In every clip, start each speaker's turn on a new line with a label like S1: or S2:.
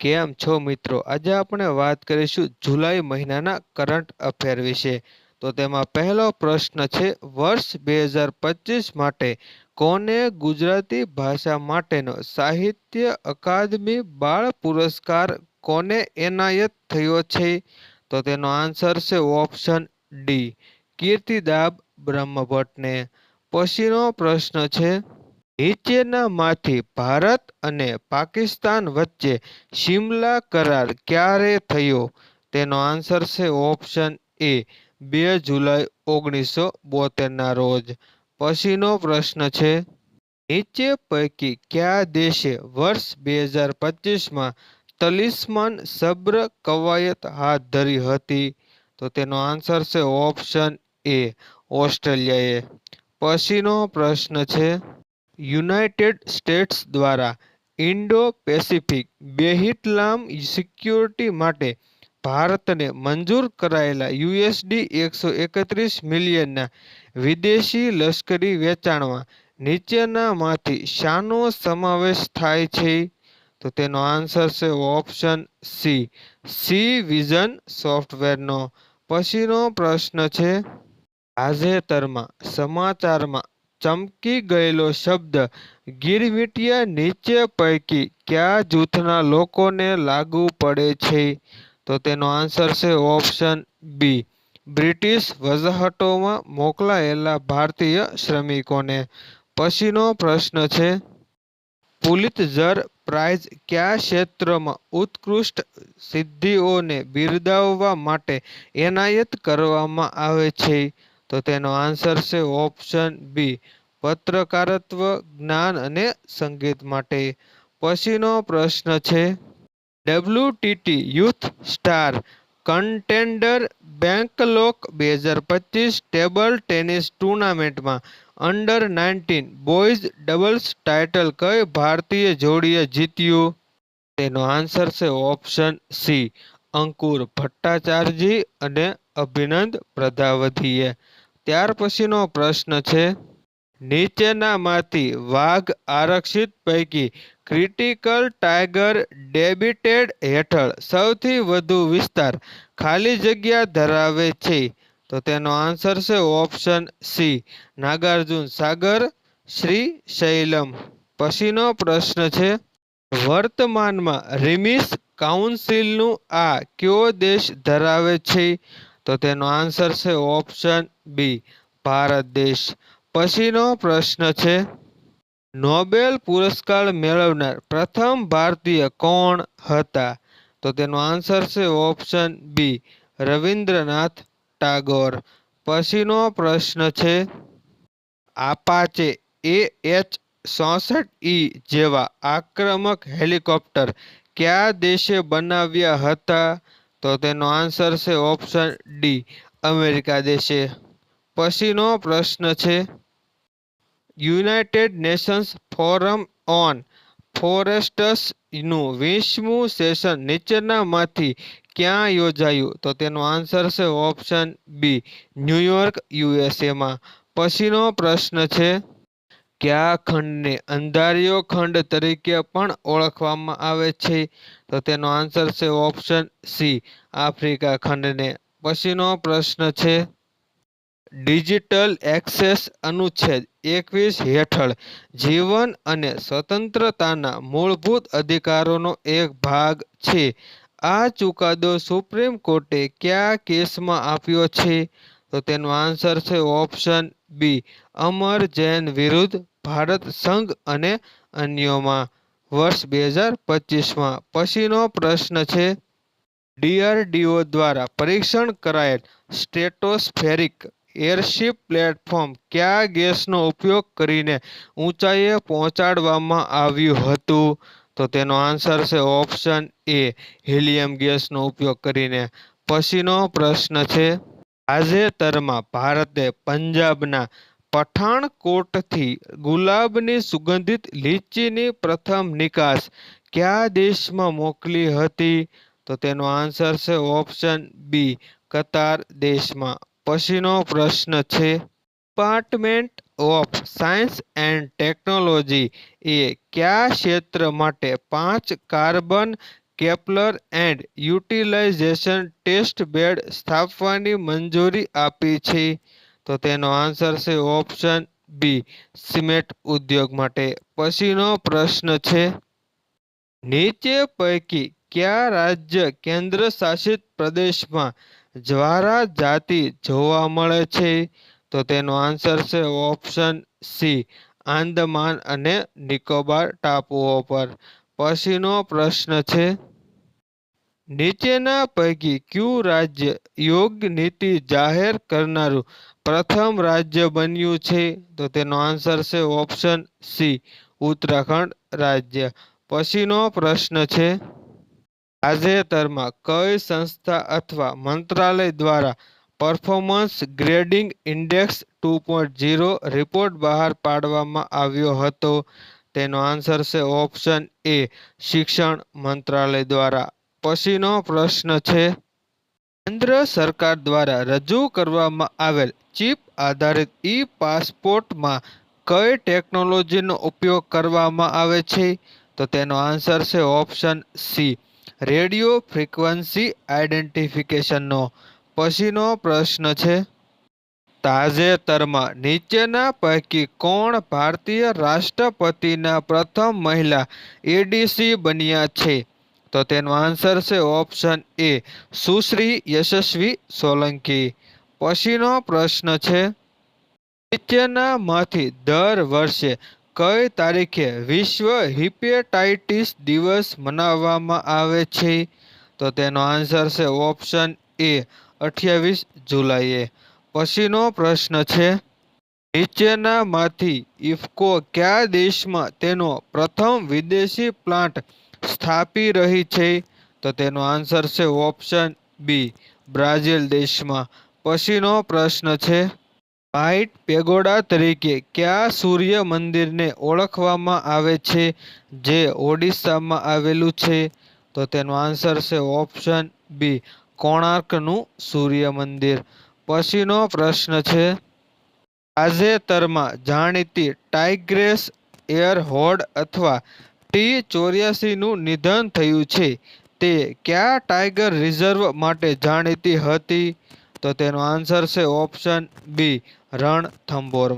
S1: કેમ છો મિત્રો? આજે આપણે વાત કરીશું જુલાઈ મહિનાના કરંટ અફેર વિશે. તો તેમાં પહેલો પ્રશ્ન છે, વર્ષ બે હજાર પચીસ માટે કોને ગુજરાતી ભાષા માટેનો સાહિત્ય અકાદમી બાળ પુરસ્કાર કોને એનાયત થયો છે? તો તેનો આન્સર છે ઓપ્શન ડી, કીર્તિદાબ બ્રહ્મભટ્ટને. પછીનો પ્રશ્ન છે નીચેનામાંથી ભારત અને પાકિસ્તાન વચ્ચે શિમલા કરાર ક્યારે થયો? તેનો આન્સર છે ઓપ્શન એ, બે જુલાઈ ઓગણીસો બોતેરના રોજ. પછીનો પ્રશ્ન છે, નીચે પૈકી કયા દેશે વર્ષ બે હજાર પચીસમાં તલિસ્માન સબ્ર કવાયત હાથ ધરી હતી? તો તેનો આન્સર છે ઓપ્શન એ, ઓસ્ટ્રેલિયાએ. પછીનો પ્રશ્ન છે યુનાઇટેડ સ્ટેટ્સ દ્વારા ઇન્ડો પેસિફિક બેહિટલામ સિક્યોરિટી માટે ભારતને મંજૂર કરાયેલા યુએસડી એકસો એકત્રીસ મિલિયનના વિદેશી લશ્કરી વેચાણમાં નીચેનામાંથી શાનો સમાવેશ થાય છે? તો તેનો આન્સર છે ઓપ્શન સી. સી વિઝન સોફ્ટવેરનો પછીનો પ્રશ્ન છે. તાજેતરમાં સમાચારમાં ચમકી ગયેલો શબ્દ ગિરમિટિયા નીચે પૈકી કયા જૂથના લોકોને લાગુ પડે છે? તો તેનો આન્સર છે ઓપ્શન બી. બ્રિટિશ વસાહતોમાં મોકલાયેલા ભારતીય શ્રમિકોને. પછીનો પ્રશ્ન છે, પુલિતઝર પ્રાઇઝ કયા ક્ષેત્રમાં ઉત્કૃષ્ટ સિદ્ધિઓને બિરદાવવા માટે એનાયત કરવામાં આવે છે? તો તેનો આન્સર છે ઓપ્શન બી, પત્રકારત્વ, જ્ઞાન અને સંગીત માટે. પછીનો પ્રશ્ન છે WTT youth star, contender Bangkok બે હજાર પચીસ ટેબલ ટેનિસ ટુર્નામેન્ટમાં under nineteen boys doubles title કઈ ભારતીય જોડીએ જીત્યું? તેનો આન્સર છે ઓપ્શન સી, અંકુર ભટ્ટાચાર્યજી અને અભિનંદ પ્રજાપતિએ. ત્યાર પછીનો પ્રશ્ન છે. નીચેનામાંથી વાઘ આરક્ષિત પૈકી ક્રિટિકલ ટાઈગર ડેબિટેડ હેઠળ સૌથી વધુ વિસ્તાર ખાલી જગ્યા ધરાવે છે. તો તેનો આન્સર છે option C. Nagarjuna Sagar, Srisailam. પછીનો પ્રશ્ન છે, વર્તમાનમાં રિમિસ કાઉન્સિલનું આ કયો દેશ ધરાવે છે? તો તેનો આન્સર છે ઓપ્શન બી ભારત દેશ. પછીનો પ્રશ્ન છે, નોબેલ પુરસ્કાર મેળવનાર પ્રથમ ભારતીય કોણ હતા? તો તેનો આન્સર છે ઓપ્શન બી રવિન્દ્રનાથ ટાગોર. પછીનો પ્રશ્ન છે આપાચે એ એચ ચોસઠ ઈ જેવા આક્રમક હેલિકોપ્ટર કયા દેશે બનાવ્યા હતા? તો તેનો આન્સર છે ઓપ્શન ડી અમેરિકા દેશે. પછીનો પ્રશ્ન છે યુનાઇટેડ નેશન્સ ફોરમ ઓન ફોરેસ્ટસનું વીસમું સેશન નીચેનામાંથી ક્યાં યોજાયું? તો તેનો આન્સર છે ઓપ્શન બી ન્યૂયોર્ક યુએસએમાં પછીનો પ્રશ્ન છે કયા ખંડને અંધારિયો ખંડ તરીકે પણ ઓળખવામાં આવે છે? તો તેનો આન્સર છે ઓપ્શન સી આફ્રિકા ખંડને. પછીનો પ્રશ્ન છે ડિજિટલ એક્સેસ અનુચ્છેદ એકવીસ હેઠળ, જીવન અને સ્વતંત્રતાના મૂળભૂત અધિકારોનો એક ભાગ છે. આ ચુકાદો સુપ્રીમ કોર્ટે કયા કેસમાં આપ્યો છે? તો તેનો આન્સર છે ઓપ્શન બી. અમર જૈન વિરુદ્ધ ભારત સંઘ અને અન્યોમાં વર્ષ બે હજાર પચીસમાં પછીનો પ્રશ્ન છે. ડીઆરડીઓ દ્વારા પરીક્ષણ કરાયેલ સ્ટેટોસ્ફેરિક એરશિપ પ્લેટફોર્મ કયા ગેસનો ઉપયોગ કરીને ઊંચાઈએ પહોંચાડવામાં આવ્યું હતું? તો તેનો આન્સર છે ઓપ્શન એ. હિલિયમ ગેસનો ઉપયોગ કરીને. પછીનો પ્રશ્ન છે. તાજેતરમાં ભારતે પંજાબના પઠાણકોટથી ગુલાબની સુગંધિત લીચીની પ્રથમ નિકાસ કયા દેશમાં મોકલી હતી? તો તેનો આન્સર છે ઓપ્શન બી, કતાર દેશમાં. પછીનો પ્રશ્ન છે department of science and technology એ કયા ક્ષેત્ર માટે પાંચ carbon capture and utilization test bed સ્થાપવાની મંજૂરી આપી છે. તો તેનો આન્સર છે ઓપ્શન બી, સિમેન્ટ ઉદ્યોગ માટે. પછીનો પ્રશ્ન છે, નીચે પૈકી કયા રાજ્ય કેન્દ્ર શાસિત પ્રદેશમાં જ્વારા જાતિ જોવા મળે છે? તો તેનો આન્સર છે ઓપ્શન સી, આંદમાન અને નિકોબાર ટાપુઓ પર. પછીનો પ્રશ્ન છે. નીચેના પૈકી કયું રાજ્ય યોગ નીતિ જાહેર કરનારું પ્રથમ રાજ્ય બન્યું છે? તો તેનો આન્સર છે ઓપ્શન સી, ઉત્તરાખંડ રાજ્ય. પછીનો પ્રશ્ન છે, તાજેતરમાં કઈ સંસ્થા અથવા મંત્રાલય દ્વારા performance grading index two point zero report બહાર પાડવામાં આવ્યો હતો? તેનો આન્સર છે ઓપ્શન એ શિક્ષણ મંત્રાલય દ્વારા. પછીનો પ્રશ્ન છે, કેન્દ્ર સરકાર દ્વારા રજૂ કરવામાં આવેલ ચીપ આધારિત ઈ પાસપોર્ટમાં કઈ ટેકનોલોજીનો ઉપયોગ કરવામાં આવે છે? તો તેનો આન્સર છે ઓપ્શન સી રેડિયો ફ્રીક્વન્સી આઇડેન્ટિફિકેશનનો. પછીનો પ્રશ્ન છે તાજેતરમાં નીચેના પૈકી કોણ ભારતીય રાષ્ટ્રપતિના પ્રથમ મહિલા એડીસી બન્યા છે? તો તેનો આન્સર છે ઓપ્શન એ સુશ્રી યશસ્વી સોલંકી. પછીનો પ્રશ્ન છે, નીચેનામાંથી દર વર્ષે કઈ તારીખે વિશ્વ હિપેટાઇટિસ દિવસ મનાવવામાં આવે છે? તો તેનો આન્સર છે ઓપ્શન એ અઠ્યાવીસ જુલાઈએ. પછીનો પ્રશ્ન છે. નીચેનામાંથી ઇફકો કયા દેશમાં તેનો પ્રથમ વિદેશી પ્લાન્ટ સ્થાપી રહી છે? તો તેનો આન્સર છે ઓપ્શન બી, બ્રાઝિલ દેશમાં. પછીનો પ્રશ્ન છે વ્હાઇટ પેગોડા તરીકે કયા સૂર્ય મંદિરને ઓળખવામાં આવે છે, જે ઓડિશામાં આવેલું છે? તો તેનો આન્સર છે ઓપ્શન બી, કોણાર્કનું સૂર્ય મંદિર. પછીનો પ્રશ્ન છે. તાજેતરમાં જાણીતી ટાઇગ્રેસ એર હોર્ડ અથવા ટી ચોર્યાસીનું નિધન થયું છે. તે કયા ટાઈગર રિઝર્વ માટે જાણીતી હતી? તો તેનો આન્સર છે ઓપ્શન બી, રણથંભોર.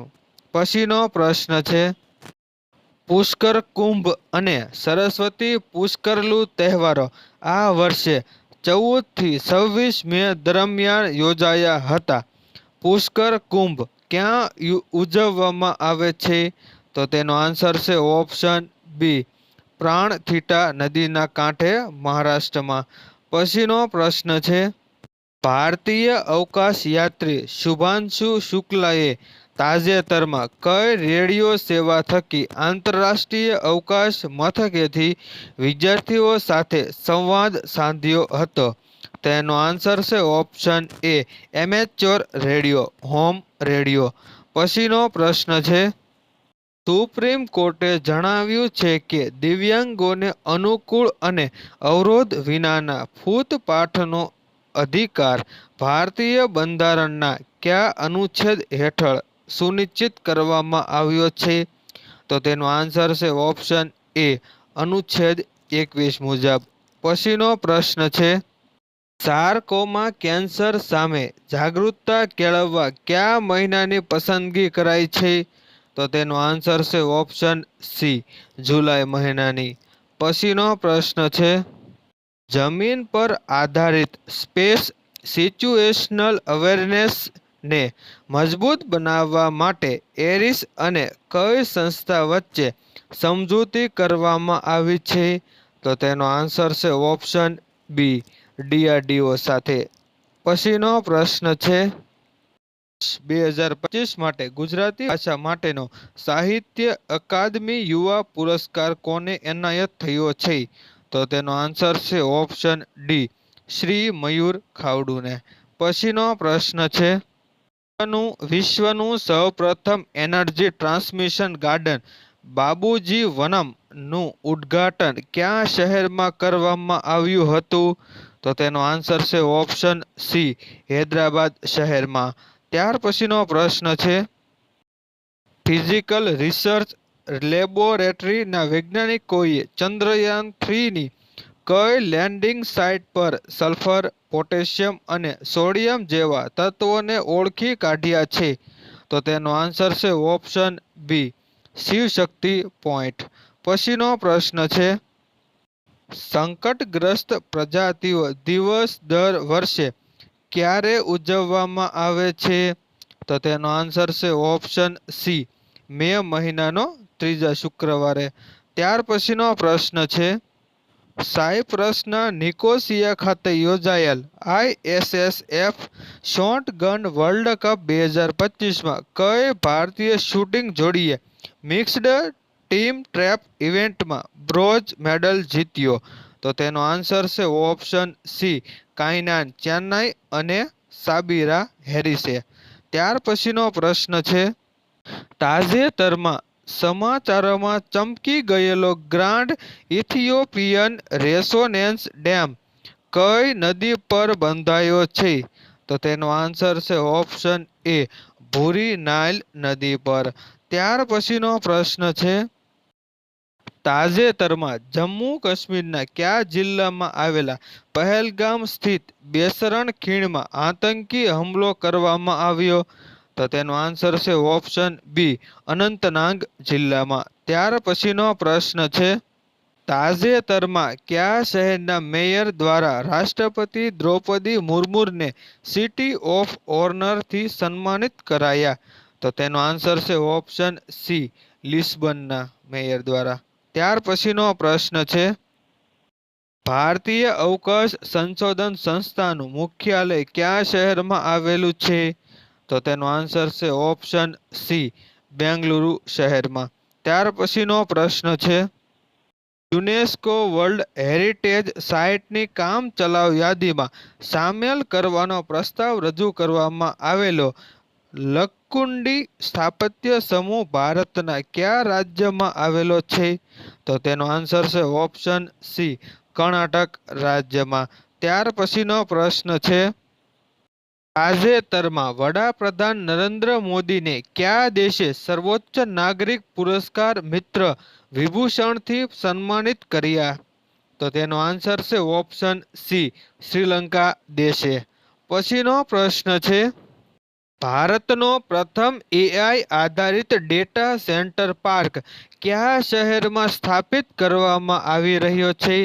S1: પછીનો પ્રશ્ન છે. પુષ્કર કુંભ અને સરસ્વતી પુષ્કરલુ તહેવારો આ વર્ષે ચૌદથી છવ્વીસ મે દરમિયાન યોજાયા હતા. પુષ્કર કુંભ ક્યાં ઉજવવામાં આવે છે? તો તેનો આન્સર છે ઓપ્શન બી પ્રાણથીટા નદીના કાંઠે મહારાષ્ટ્રમાં. પછીનો પ્રશ્ન છે, ભારતીય અવકાશ યાત્રી શુભાંશુ શુક્લાએ તાજેતરમાં કઈ રેડિયો સેવા થકી આંતરરાષ્ટ્રીય અવકાશ મથકેથી વિદ્યાર્થીઓ સાથે સંવાદ સાધ્યો હતો? તેનો આન્સર છે option A, amateur radio, home radio. પછીનો પ્રશ્ન છે, સુપ્રીમ કોર્ટે જણાવ્યું છે કે દિવ્યાંગોને અનુકૂળ અને અવરોધ વિનાના ફૂતપાઠનો અધિકાર ભારતીય બંધારણના કયા અનુચ્છેદ હેઠળ સુનિશ્ચિત કરવામાં આવ્યો છે. તો તેનો આન્સર છે ઓપ્શન એ અનુચ્છેદ એકવીસ મુજબ. પછીનો પ્રશ્ન છે સાર્કોમા કેન્સર સામે જાગૃતતા કેળવવા કયા મહિનાની પસંદગી કરાઈ છે? તો તેનો આન્સર છે ઓપ્શન સી જુલાઈ મહિનાની. પછીનો પ્રશ્ન છે, જમીન પર આધારિત સ્પેસ સિચ્યુએશનલ અવેરનેસને મજબૂત બનાવવા માટે એરિસ અને કઈ સંસ્થા વચ્ચે સમજૂતી કરવામાં આવી છે? તો તેનો આન્સર છે ઓપ્શન બી, ડીઆરડીઓ સાથે. પછીનો પ્રશ્ન છે, બે હજાર પચીસ માટે ગુજરાતી ભાષા માટેનો સાહિત્ય અકાદમી યુવા પુરસ્કાર કોને એનાયત થયો છે? તો તેનો આન્સર છે ઓપ્શન ડી, શ્રી મયુર ખાવડુને. પછીનો પ્રશ્ન છે વિશ્વનું સૌપ્રથમ એનર્જી ટ્રાન્સમિશન ગાર્ડન બાબુજી વનમનું ઉદ્ઘાટન કયા શહેરમાં કરવામાં આવ્યું હતું? તો તેનો આન્સર છે ઓપ્શન સી, હૈદરાબાદ શહેરમાં. ત્યાર પછીનો પ્રશ્ન છે, ફિઝિકલ રિસર્ચ લેબોરેટરીના વૈજ્ઞાનિકોએ ચંદ્રયાન થ્રીની કઈ લેન્ડિંગ સાઇટ પર સલ્ફર, પોટેશિયમ અને સોડિયમ જેવા તત્વોને ઓળખી કાઢ્યા છે? તો તેનો આન્સર છે ઓપ્શન બી શિવશક્તિ પોઈન્ટ પછીનો પ્રશ્ન છે, સંકટગ્રસ્ત પ્રજાતિઓ દિવસ દર વર્ષે ક્યારે ઉજવવામાં આવે છે? તો તેનો આન્સર છે ઓપ્શન સી, મે મહિનાનો ત્રીજા શુક્રવારે. ત્યાર પછીનો પ્રશ્ન છે સાયપ્રસના નિકોસિયા ખાતે યોજાયેલ ISSF shotgun world cup બે હજાર પચીસમાં કઈ ભારતીય શૂટિંગ જોડીએ? મિક્સ્ડ ટીમ ટ્રેપ ઇવેન્ટમાં બ્રોન્ઝ મેડલ જીત્યો. તો તેનો આન્સર છે ઓપ્શન સી કાઇનાન ચેન્નાઈ અને સાબિરા હેરિસે. ત્યાર પછીનો પ્રશ્ન છે, તાજેતરમાં સમાચારોમાં ચમકી ગયેલો ગ્રાન્ડ ઇથિયોપિયન રેસોનેન્સ ડેમ કઈ નદી પર બંધાયો છે? તો તેનો આન્સર છે ઓપ્શન એ, ભૂરી નાઇલ નદી પર. ત્યાર પછીનો પ્રશ્ન છે, તાજેતરમાં જમ્મુ કાશ્મીરના કયા જિલ્લામાં આવેલા પહેલગામ સ્થિત બેસરણ ખીણમાં આતંકી હુમલો કરવામાં આવ્યો? તો તેનો આન્સર છે ઓપ્શન બી અનંતનાગ જિલ્લામાં. ત્યાર પછીનો પ્રશ્ન છે, તાજેતરમાં કયા શહેરના મેયર દ્વારા રાષ્ટ્રપતિ દ્રૌપદી મુર્મુને સિટી ઓફ ઓર્નરથી સન્માનિત કરાયા? તો તેનો આન્સર છે ઓપ્શન સી લિસ્બનના મેયર દ્વારા. ત્યાર પછીનો પ્રશ્ન છે, ભારતીય અવકાશ સંશોધન સંસ્થાનું મુખ્યાલય કયા શહેરમાં આવેલું છે? તો તેનો આન્સર છે ઓપ્શન સી બેંગલુરુ શહેરમાં. ત્યાર પછીનો પ્રશ્ન છે, યુનેસ્કો વર્લ્ડ હેરિટેજ સાઇટની કામચલાઉ યાદીમાં સામેલ કરવાનો પ્રસ્તાવ રજૂ કરવામાં આવેલો. લકુંડી સ્થાપત્ય સમૂહ ભારતના કયા રાજ્યમાં આવેલો છે? તો તેનો આન્સર છે ઓપ્શન સી કર્ણાટક રાજ્યમાં. ત્યાર પછીનો પ્રશ્ન છે તાજેતરમાં વડાપ્રધાન નરેન્દ્ર મોદીને કયા દેશે સર્વોચ્ચ નાગરિક પુરસ્કાર મિત્ર વિભૂષણથી સન્માનિત કર્યા? તો તેનો આન્સર છે ઓપ્શન સી, શ્રીલંકા દેશે. પછીનો પ્રશ્ન છે, ભારતનો પ્રથમ એઆઈ આધારિત ડેટા સેન્ટર પાર્ક કયા શહેરમાં સ્થાપિત કરવામાં આવી રહ્યો છે?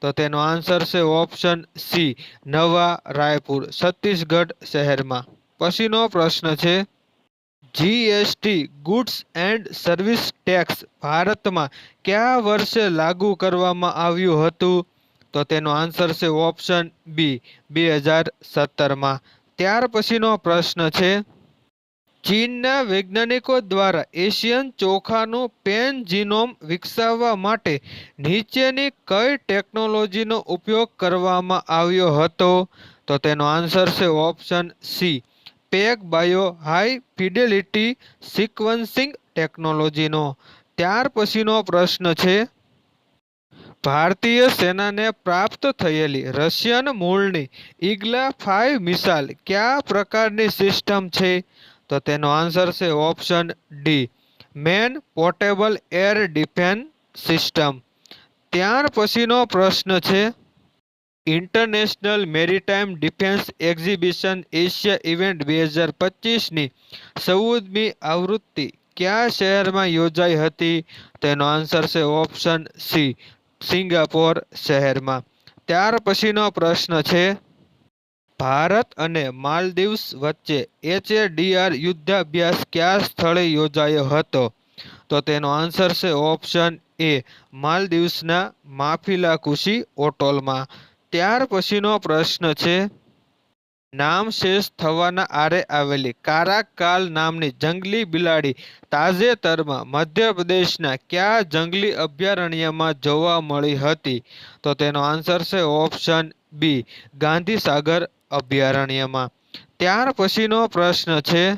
S1: તો તેનો આન્સર છે ઓપ્શન સી નવા રાયપુર, છત્તીસગઢ શહેરમાં. પછીનો પ્રશ્ન છે GST goods and service tax ભારતમાં કયા વર્ષે લાગુ કરવામાં આવ્યું હતું? તો તેનો આન્સર છે ઓપ્શન બી બે હજાર સત્તરમાં. ત્યાર પછીનો પ્રશ્ન છે ચીનના વૈજ્ઞાનિકો દ્વારા એશિયન ચોખાનું પેન જીનોમ વિકસાવવા માટે નીચેની કઈ ટેકનોલોજીનો ઉપયોગ કરવામાં આવ્યો હતો? તો તેનો આન્સર છે option C PacBio high fidelity sequencing ટેકનોલોજીનો. ત્યાર પછીનો પ્રશ્ન છે, ભારતીય સેનાને પ્રાપ્ત થયેલી રશિયન મૂળની ઈગલા ફાઇવ મિસાઇલ કયા પ્રકારની સિસ્ટમ છે? તો તેનો આન્સર છે option D man portable air defence system ત્યાર પછીનો પ્રશ્ન છે international maritime defence exhibition Asia event બે હજાર પચીસની ચૌદમી આવૃત્તિ કયા શહેરમાં યોજાઈ હતી? તેનો આન્સર છે ઓપ્શન સી સિંગાપોર શહેરમાં. ત્યાર પછીનો પ્રશ્ન છે ભારત અને માલદીવ્સ વચ્ચે એચએડીઆર યુદ્ધાભ્યાસ કયા સ્થળે યોજાયો હતો? તો તેનો આન્સર છે ઓપ્શન એ માલદીવ્સના માફિલાકુશી ઓટોલમાં ત્યાર પછીનો પ્રશ્ન છે, નામ શેષ થવાના આરે આવેલી કારાકાલ નામની જંગલી બિલાડી તાજેતરમાં મધ્યપ્રદેશના કયા જંગલી અભયારણ્યમાં જોવા મળી હતી? તો તેનો આન્સર છે ઓપ્શન બી ગાંધીસાગર અભયારણ્યમાં. ત્યાર પછીનો પ્રશ્ન છે,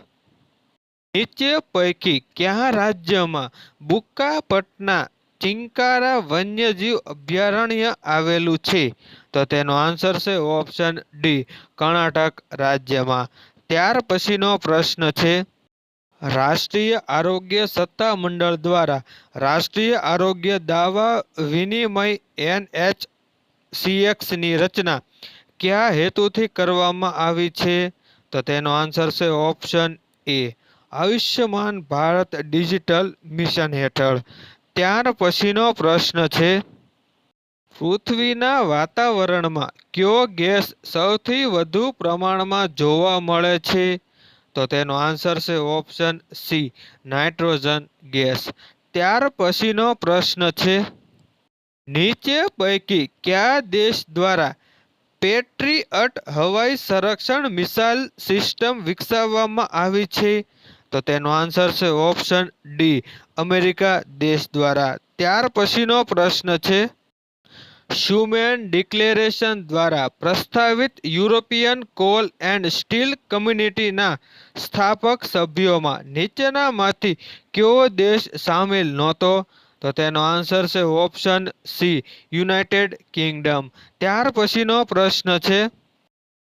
S1: નીચે પૈકી કયા રાજ્યમાં બુક્કાપટના ચિંકારા વન્યજીવ અભયારણ્ય આવેલું છે? તો તેનો આન્સર છે ઓપ્શન ડી, કર્ણાટક રાજ્યમાં. ત્યાર પછીનો પ્રશ્ન છે, રાષ્ટ્રીય આરોગ્ય સત્તા મંડળ દ્વારા રાષ્ટ્રીય આરોગ્ય દાવા વિનિમય એનએચ સીએક્સની રચના કયા હેતુથી કરવામાં આવી છે? તો તેનો આન્સર છે option A, Ayushman Bharat digital mission હેઠળ. ત્યાર પછીનો પ્રશ્ન છે, પૃથ્વીના વાતાવરણમાં કયો ગેસ સૌથી વધુ પ્રમાણમાં જોવા મળે છે? તો તેનો આન્સર છે ઓપ્શન સી, નાઇટ્રોજન ગેસ. ત્યાર પછીનો પ્રશ્ન છે, નીચે પૈકી કયા દેશ દ્વારા પેટ્રીઅટ હવાઈ સંરક્ષણ મિસાઇલ સિસ્ટમ વિકસાવવામાં આવી છે? તો તેનો આન્સર છે ઓપ્શન ડી, અમેરિકા દેશ દ્વારા. ત્યાર પછીનો પ્રશ્ન છે. શુમેન ડિક્લેરેશન દ્વારા પ્રસ્તાવિત યુરોપિયન કોલ એન્ડ સ્ટીલ કમ્યુનિટીના સ્થાપક સભ્યોમાં નીચેનામાંથી કયો દેશ સામેલ નહોતો? તો તેનો આન્સર છે ઓપ્શન સી યુનાઇટેડ કિંગડમ ત્યાર પછીનો પ્રશ્ન છે,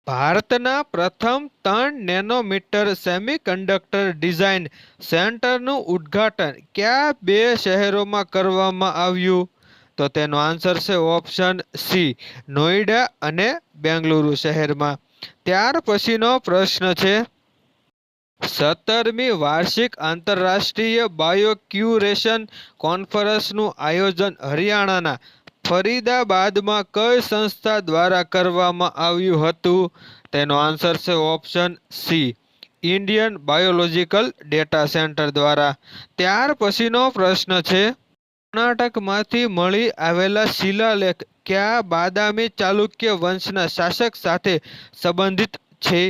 S1: ભારતના પ્રથમ ત્રણ નેનોમીટર સેમિકન્ડક્ટર ડિઝાઇન સેન્ટરનું ઉદ્ઘાટન કયા બે શહેરોમાં કરવામાં આવ્યું? તો તેનો આન્સર છે ઓપ્શન સી નોઈડા અને બેંગલુરુ શહેરમાં. ત્યાર પછીનો પ્રશ્ન છે સત્તરમી વાર્ષિક આંતરરાષ્ટ્રીય બાયોક્યુરેશન કોન્ફરન્સનું આયોજન હરિયાણાના ફરીદાબાદમાં કઈ સંસ્થા દ્વારા કરવામાં આવ્યું હતું? તેનો આન્સર છે option C, Indian biological data centre દ્વારા. ત્યાર પછીનો પ્રશ્ન છે, કર્ણાટકમાંથી મળી આવેલા શિલાલેખ કયા બાદામી ચાલુક્ય વંશના શાસક સાથે સંબંધિત છે?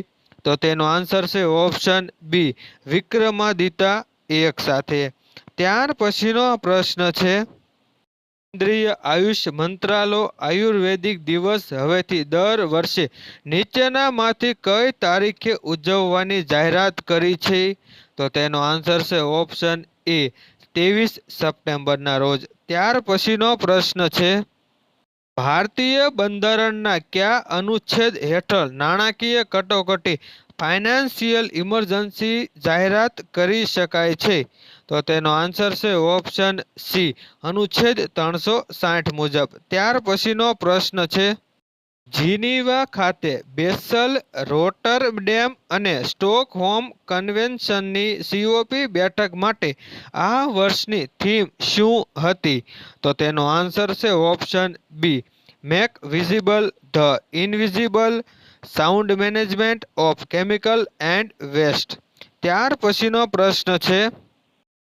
S1: તો તેનો આન્સર છે ઓપ્શન બી વિક્રમાદિતા એક સાથે. ત્યાર પછીનો પ્રશ્ન છે, કેન્દ્રીય આયુષ મંત્રાલય આયુર્વેદિક દિવસ હવેથી દર વર્ષે નીચેનામાંથી કઈ તારીખે ઉજવવાની જાહેરાત કરી છે? તો તેનો આન્સર છે ઓપ્શન એ ત્રેવીસ સપ્ટેમ્બરના રોજ. ત્યાર પછીનો પ્રશ્ન છે ભારતીય બંધારણના કયા અનુચ્છેદ હેઠળ નાણાકીય કટોકટી ફાઇનાન્સિયલ ઇમરજન્સી જાહેરાત કરી શકાય છે? તો તેનો આન્સર છે ઓપ્શન સી. અનુચ્છેદ ત્રણસો સાઠ મુજબ. ત્યાર પછીનો પ્રશ્ન છે. જીનીવા ખાતે બેસલ રોટરડેમ અને સ્ટોકહોમ કન્વેન્શનની સીઓપી બેઠક માટે આ વર્ષની થીમ શું હતી? તો તેનો આન્સર છે option B, make visible the invisible sound management of chemical and waste. ત્યાર પછીનો પ્રશ્ન છે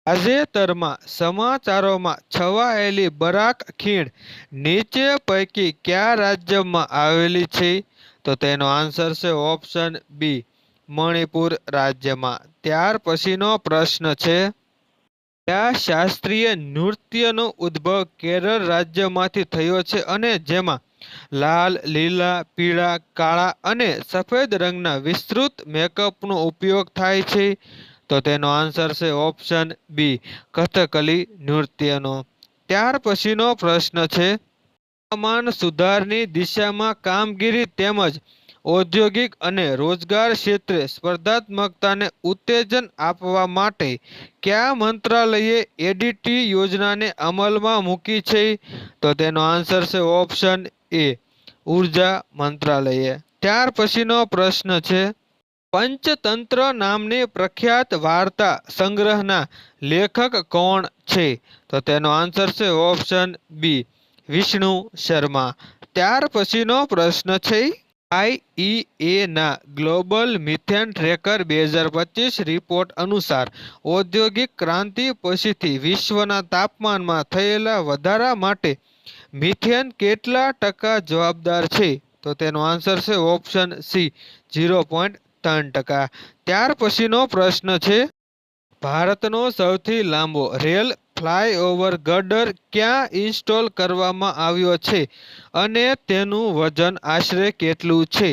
S1: તાજેતરમાં સમાચારોમાં છવાયેલી બરાક ખીણ નીચે પૈકી કયા રાજ્યમાં આવેલી છે? તો તેનો આન્સર છે ઓપ્શન બી, મણિપુર રાજ્યમાં. ત્યાર પછીનો પ્રશ્ન છે, કયા શાસ્ત્રીય નૃત્યનો ઉદ્ભવ કેરળ રાજ્યમાંથી થયો છે અને જેમાં લાલ, લીલા, પીળા, કાળા અને સફેદ રંગના વિસ્તૃત મેકઅપનો ઉપયોગ થાય છે? તો તેનો આન્સર છે ઓપ્શન બી કથકલી નૃત્યનો. ત્યાર પછીનો પ્રશ્ન છે, હવામાન સુધારની દિશામાં કામગીરી તેમજ ઔદ્યોગિક અને રોજગાર ક્ષેત્રે સ્પર્ધાત્મકતાને ઉત્તેજન આપવા માટે કયા મંત્રાલયે એડીટી યોજનાને અમલમાં મૂકી છે? તો તેનો આન્સર છે ઓપ્શન એ ઊર્જા મંત્રાલયે. ત્યાર પછીનો પ્રશ્ન છે પંચતંત્ર નામની પ્રખ્યાત વાર્તા સંગ્રહના લેખક કોણ છે? તો તેનો આન્સર છે ઓપ્શન બી વિષ્ણુ શર્મા. ત્યાર પછીનો પ્રશ્ન છે આઈઈએના ગ્લોબલ મિથેન ટ્રેકર બે હજાર પચીસ રિપોર્ટ અનુસાર ઔદ્યોગિક ક્રાંતિ પછીથી વિશ્વના તાપમાનમાં થયેલા વધારા માટે મિથેન કેટલા ટકા જવાબદાર છે? તો તેનો આન્સર છે ઓપ્શન સી ઝીરો પોઈન્ટ ત્રણ ટકા. ત્યાર પછીનો પ્રશ્ન છે, ભારતનો સૌથી લાંબો રેલ ફ્લાયઓવર ગર્ડર ક્યાં ઇન્સ્ટોલ કરવામાં આવ્યો છે અને તેનું વજન આશરે કેટલું છે?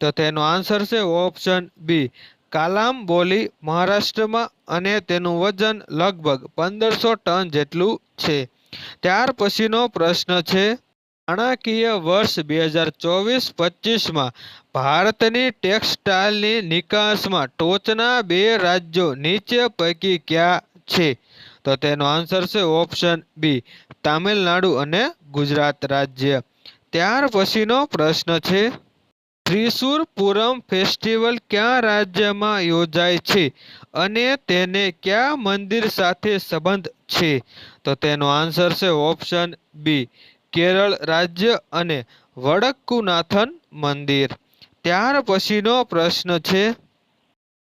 S1: તો તેનો આન્સર છે ઓપ્શન બી કાલામબોલી મહારાષ્ટ્રમાં અને તેનું વજન લગભગ પંદરસો ટન જેટલું છે. ત્યાર પછીનો પ્રશ્ન છે, નાણાકીય વર્ષ બે હજાર ચોવીસ પચીસમાં ભારતની ટેક્સટાઇલની નિકાસમાં ટોચના બે રાજ્યો નીચે પૈકી કયા છે? તો તેનો આન્સર છે ઓપ્શન બી, તામિલનાડુ અને ગુજરાત રાજ્ય. ત્યાર પછીનો પ્રશ્ન છે ત્રિશુર પૂરમ ફેસ્ટિવલ કયા રાજ્યમાં યોજાય છે અને તેને કયા મંદિર સાથે સંબંધ છે? તો તેનો આન્સર છે ઓપ્શન બી, કેરળ રાજ્ય અને વડક્કુનાથન મંદિર. ત્યાર પછીનો પ્રશ્ન છે,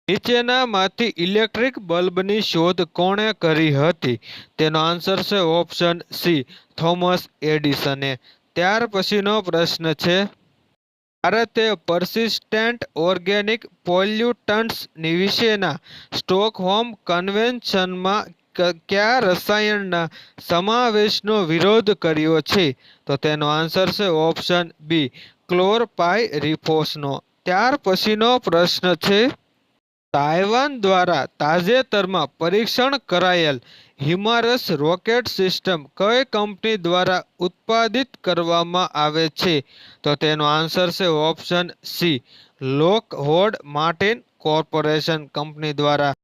S1: નીચેનામાંથી ઇલેક્ટ્રિક બલ્બની શોધ કોણે કરી હતી? તેનો આન્સર છે ઓપ્શન સી, થોમસ એડિસને. ત્યાર પછીનો પ્રશ્ન છે, ભારતે પર્સિસ્ટેન્ટ ઓર્ગેનિક પોલ્યુટન્ટ્સ વિશેના સ્ટોકહોમ કન્વેન્શનમાં કયા રસાયણના સમાવેશનો વિરોધ કર્યો છે? તો તેનો આન્સર છે ઓપ્શન બી ક્લોરપાયરિફોસનો ત્યાર પછીનો પ્રશ્ન છે, તાઇવાન દ્વારા તાજેતરમાં પરીક્ષણ કરાયેલ હિમારસ રોકેટ સિસ્ટમ કઈ કંપની દ્વારા ઉત્પાદિત કરવામાં આવે છે? તો તેનો આન્સર છે option C, Lockheed Martin corporation company દ્વારા.